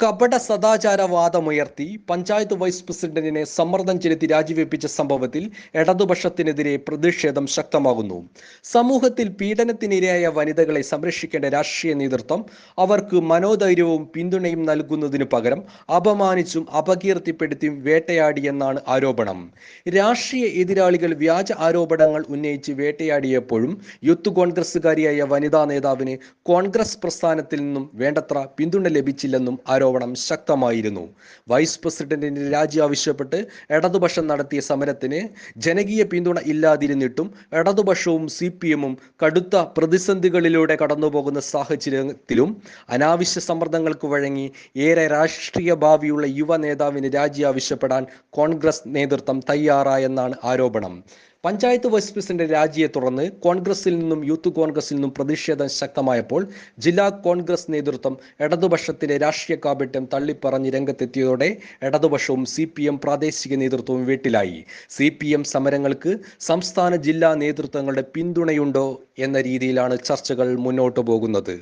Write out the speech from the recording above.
കപട സദാചാരവാദമുയർത്തി പഞ്ചായത്ത് വൈസ് പ്രസിഡന്റിനെ സമ്മർദ്ദം ചെലുത്തി രാജിവെപ്പിച്ച സംഭവത്തിൽ ഇടതുപക്ഷത്തിനെതിരെ പ്രതിഷേധം ശക്തമാകുന്നു. സമൂഹത്തിൽ പീഡനത്തിനിരയായ വനിതകളെ സംരക്ഷിക്കേണ്ട രാഷ്ട്രീയ നേതൃത്വം അവർക്ക് മനോധൈര്യവും പിന്തുണയും നൽകുന്നതിനു പകരം അപമാനിച്ചും അപകീർത്തിപ്പെടുത്തിയും വേട്ടയാടിയെന്നാണ് ആരോപണം. രാഷ്ട്രീയ എതിരാളികൾ വ്യാജ ആരോപണങ്ങൾ ഉന്നയിച്ച് വേട്ടയാടിയപ്പോഴും യൂത്ത് കോൺഗ്രസുകാരിയായ വനിതാ നേതാവിന് കോൺഗ്രസ് പ്രസ്ഥാനത്തിൽ നിന്നും വേണ്ടത്ര പിന്തുണ ലഭിച്ചില്ലെന്നും ആരോപണം ശക്തമായിരുന്നു. വൈസ് പ്രസിഡന്റിന്റെ രാജി ആവശ്യപ്പെട്ട് ഇടതുപക്ഷം നടത്തിയ സമരത്തിന് ജനകീയ പിന്തുണ ഇല്ലാതിരുന്നിട്ടും ഇടതുപക്ഷവും സി പി എമ്മും കടുത്ത പ്രതിസന്ധികളിലൂടെ കടന്നുപോകുന്ന സാഹചര്യത്തിലും അനാവശ്യ സമ്മർദ്ദങ്ങൾക്ക് വഴങ്ങി ഏറെ രാഷ്ട്രീയ ഭാവിയുള്ള യുവ നേതാവിന് രാജി ആവശ്യപ്പെടാൻ കോൺഗ്രസ് നേതൃത്വം തയ്യാറായെന്നാണ് ആരോപണം. പഞ്ചായത്ത് വൈസ് പ്രസിഡന്റ് രാജിയെ തുടർന്ന് കോൺഗ്രസിൽ നിന്നും യൂത്ത് കോൺഗ്രസിൽ നിന്നും പ്രതിഷേധം ശക്തമായപ്പോൾ ജില്ലാ കോൺഗ്രസ് നേതൃത്വം ഇടതുപക്ഷത്തിലെ രാഷ്ട്രീയ കാപട്യം തള്ളിപ്പറഞ്ഞ് രംഗത്തെത്തിയതോടെ ഇടതുപക്ഷവും സി പി എം പ്രാദേശിക നേതൃത്വവും വീട്ടിലായി. സി പി എം സമരങ്ങൾക്ക് സംസ്ഥാന ജില്ലാ നേതൃത്വങ്ങളുടെ പിന്തുണയുണ്ടോ എന്ന രീതിയിലാണ് ചർച്ചകൾ മുന്നോട്ടു പോകുന്നത്.